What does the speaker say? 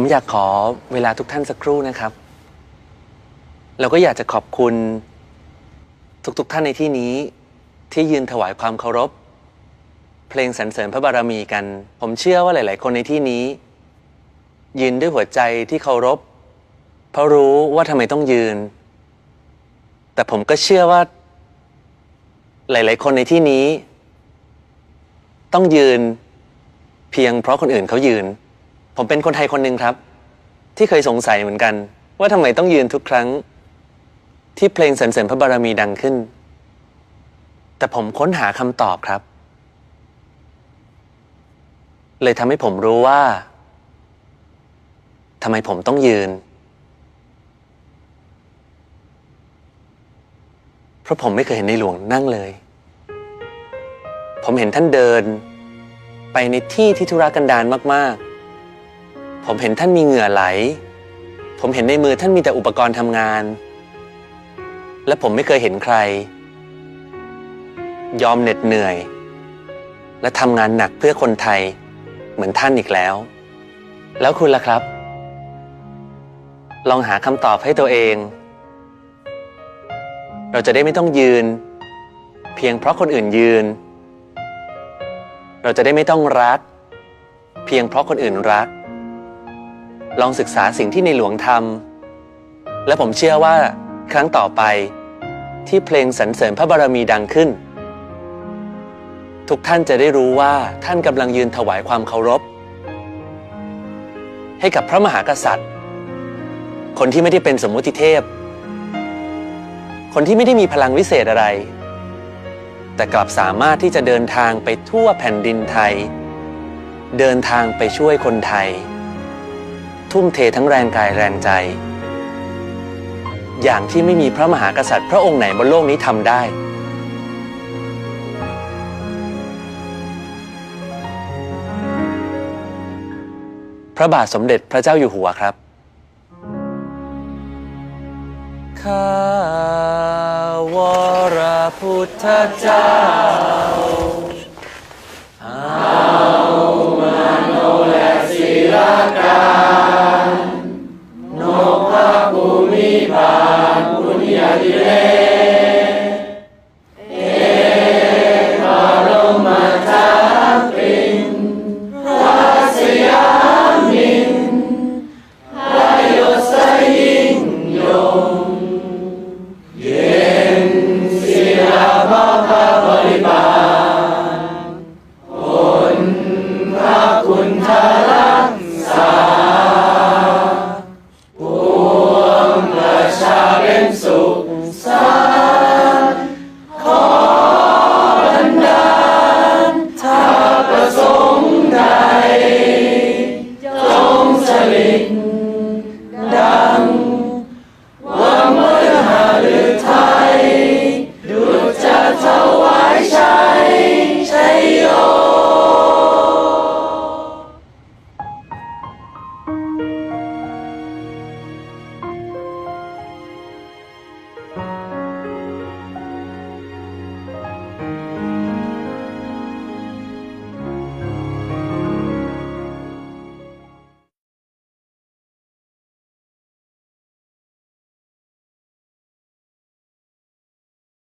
ผมอยากขอเวลาทุกท่านสักครู่นะครับ เราก็อยากจะขอบคุณ ทุกๆท่านในที่นี้ ที่ยืนถวายความเคารพ เพลงสรรเสริญพระบารมีกัน ผมเชื่อว่าหลาย ๆ คนในที่นี้ ยืนด้วยหัวใจที่เคารพ เพราะรู้ว่าทำไมต้องยืน แต่ผมก็เชื่อว่า หลาย ๆ คนในที่นี้ ต้องยืน เพียงเพราะคนอื่นเขายืน ผมเป็นคนไทยคนหนึ่งครับ ที่เคยสงสัยเหมือนกัน ว่าทำไมต้องยืนทุกครั้ง ที่เพลงสรรเสริญพระบารมีดังขึ้น แต่ผมค้นหาคำตอบครับ เลยทำให้ผมรู้ว่าทำไมผมต้องยืน เพราะผมไม่เคยเห็นในหลวงนั่งเลย ผมเห็นท่านเดิน ไปในที่ที่ธุรกันดารมากๆ ผมเห็นท่านมีเหงื่อไหล ผมเห็นในมือท่านมีแต่อุปกรณ์ทำงาน และผมไม่เคยเห็นใคร ยอมเหน็ดเหนื่อย และทำงานหนักเพื่อคนไทย เหมือนท่านอีกแล้ว แล้วคุณล่ะครับ ลองหาคำตอบให้ตัวเอง เราจะได้ไม่ต้องยืน เพียงเพราะคนอื่นยืน เราจะได้ไม่ต้องรัก เพียงเพราะคนอื่นรัก ลองศึกษาสิ่งที่ในหลวงทำและผมเชื่อว่าครั้งต่อไป ที่เพลงสรรเสริญพระบารมีดังขึ้น ทุกท่านจะได้รู้ว่าท่านกำลังยืนถวายความเคารพ ให้กับพระมหากษัตริย์ คนที่ไม่ได้เป็นสมมุติเทพ คนที่ไม่ได้มีพลังวิเศษอะไร แต่กลับสามารถที่จะเดินทางไปทั่วแผ่นดินไทย เดินทางไปช่วยคนไทย ทุ่มเททั้งแรงกายแรงใจ อย่างที่ไม่มีพระมหากษัตริย์พระองค์ไหนบนโลกนี้ทำได้ พระบาทสมเด็จพระเจ้าอยู่หัวครับข้าวรพุทธเจ้า